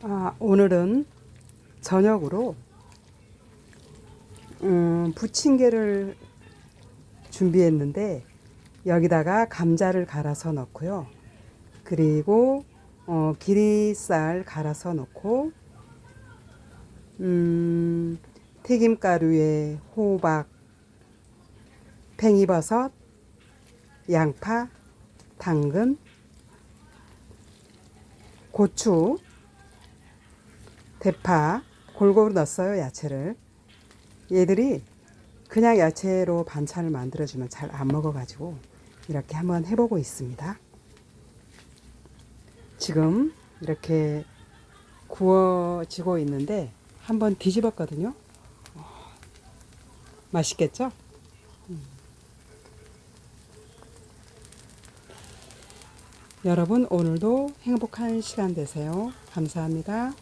아, 오늘은 저녁으로 음, 부침개를 준비했는데 여기다가 감자를 갈아서 넣고요. 그리고 어, 기리쌀 갈아서 넣고 음, 튀김가루에 호박, 팽이버섯, 양파, 당근, 고추, 대파 골고루 넣었어요 야채를. 얘들이 그냥 야채로 반찬을 만들어주면 잘 안 먹어가지고 이렇게 한번 해보고 있습니다. 지금 이렇게 구워지고 있는데 한번 뒤집었거든요. 어, 맛있겠죠? 음. 여러분 오늘도 행복한 시간 되세요. 감사합니다